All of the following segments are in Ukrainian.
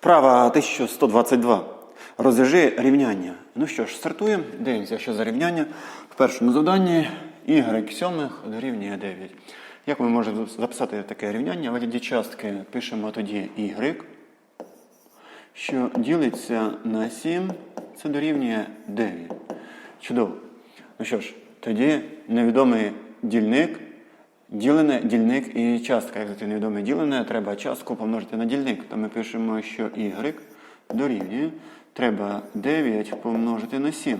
Вправа 1122. Розв'яжи рівняння. Ну що ж, стартуємо. Дивимося, що за рівняння. В першому завданні y сьомих дорівнює 9. Як ми можемо записати таке рівняння? Вигляді частки пишемо тоді y, що ділиться на 7, це дорівнює 9. Чудово. Ну що ж, тоді невідомий дільник, ділене, дільник і частка. Як це невідоме ділене, треба частку помножити на дільник. То ми пишемо, що y дорівнює. Треба 9 помножити на 7.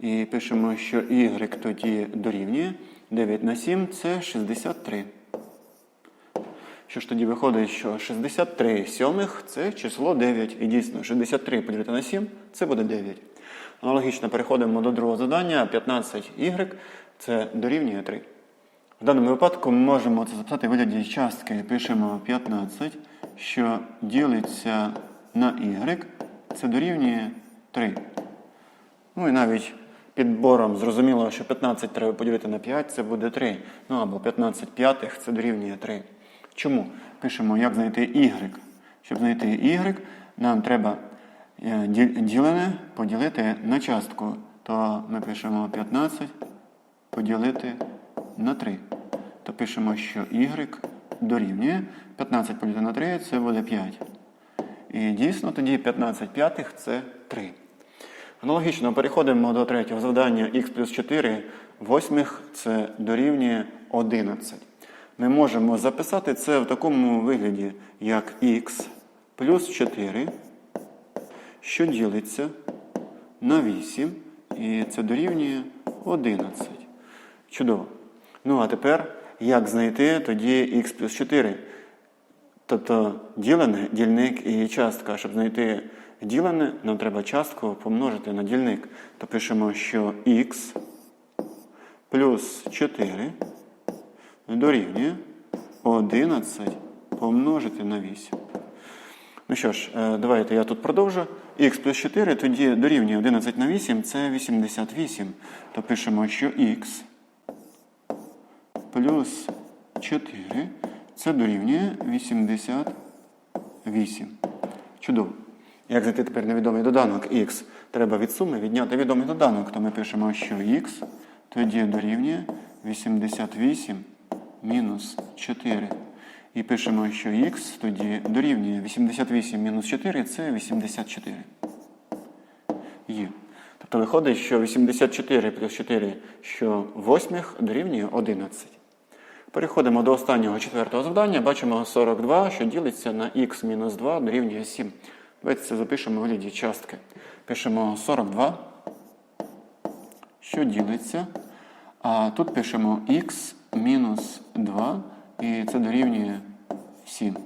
І пишемо, що y тоді дорівнює. 9 на 7 це 63. Що ж тоді виходить, що 63 сьомих це число 9. І дійсно, 63 поділити на 7 це буде 9. Аналогічно переходимо до другого завдання. 15y це дорівнює 3. В даному випадку ми можемо це записати в вигляді частки. Пишемо 15, що ділиться на y, це дорівнює 3. Ну і навіть підбором зрозуміло, що 15 треба поділити на 5, це буде 3. Ну або 15 п'ятих це дорівнює 3. Чому? Пишемо, як знайти y. Щоб знайти y, нам треба е, ділене поділити на частку. То ми пишемо 15 поділити на 3. То пишемо, що y дорівнює 15 поділити на 3 це буде 5. І дійсно тоді 15 п'ятих це 3. Аналогічно переходимо до третього завдання х плюс 4 восьмих це дорівнює 11. Ми можемо записати це в такому вигляді, як х плюс 4, що ділиться на 8, і це дорівнює 11. Чудово. Ну а тепер як знайти тоді х плюс 4? Тобто ділене, дільник і частка. Щоб знайти ділене, нам треба частку помножити на дільник. То пишемо, що х плюс 4 дорівнює 11 помножити на 8. Ну що ж, е, давайте я тут продовжу. х плюс 4 тоді дорівнює 11 на 8 це 88. То пишемо, що х плюс 4 це дорівнює 88. Чудово. Як знайти тепер невідомий доданок х? Треба від суми відняти відомий доданок. То ми пишемо, що х тоді дорівнює 88 мінус 4. І пишемо, що х тоді дорівнює 88 мінус 4 це 84. Є. Тобто виходить, що 84 плюс 4, що восьмих дорівнює 11. Переходимо до останнього четвертого завдання. Бачимо 42, що ділиться на х мінус 2 дорівнює 7. Давайте це запишемо в вигляді частки. Пишемо 42, що ділиться. А тут пишемо х мінус 2, і це дорівнює 7.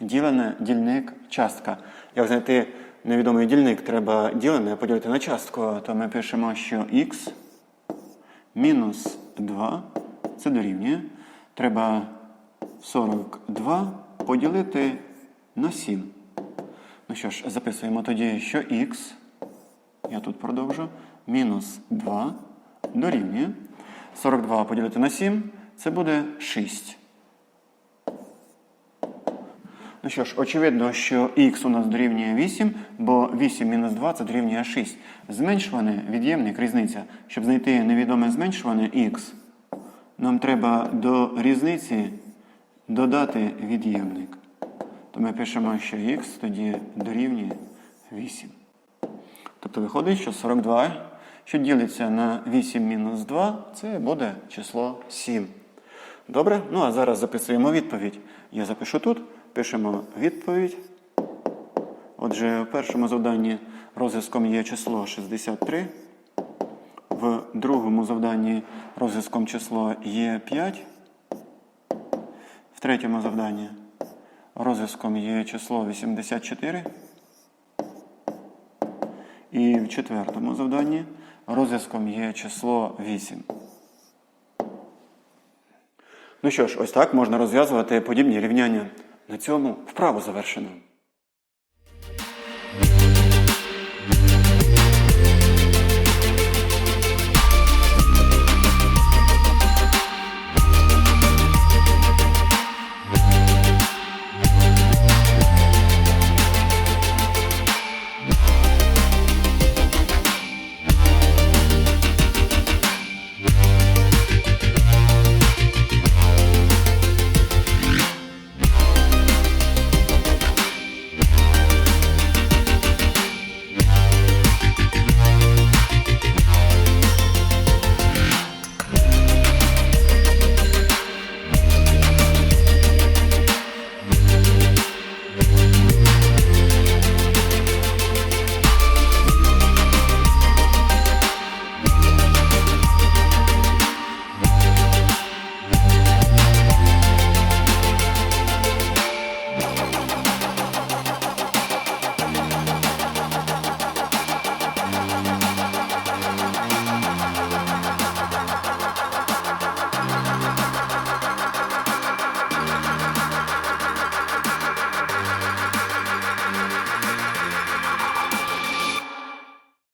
Ділене, дільник, частка. Як знайти невідомий дільник, треба ділене поділити на частку, то ми пишемо, що х мінус 2 це дорівнює. Треба 42 поділити на 7. Ну що ж, записуємо тоді, що х, я тут продовжу, мінус 2 дорівнює. 42 поділити на 7, це буде 6. Ну що ж, очевидно, що х у нас дорівнює 8, бо 8 мінус 2 це дорівнює 6. Зменшуване від'ємник, різниця. Щоб знайти невідоме зменшуване х, нам треба до різниці додати від'ємник. То ми пишемо, що х тоді дорівнює 8. Тобто виходить, що 42, що ділиться на 8 мінус 2, це буде число 7. Добре? Ну а зараз записуємо відповідь. Я запишу тут, пишемо відповідь. Отже, в першому завданні розв'язком є число 63. Другому завданні розв'язком число є 5. В третьому завданні розв'язком є число 84. І в четвертому завданні розв'язком є число 8. Ну що ж, ось так можна розв'язувати подібні рівняння. На цьому вправу завершено.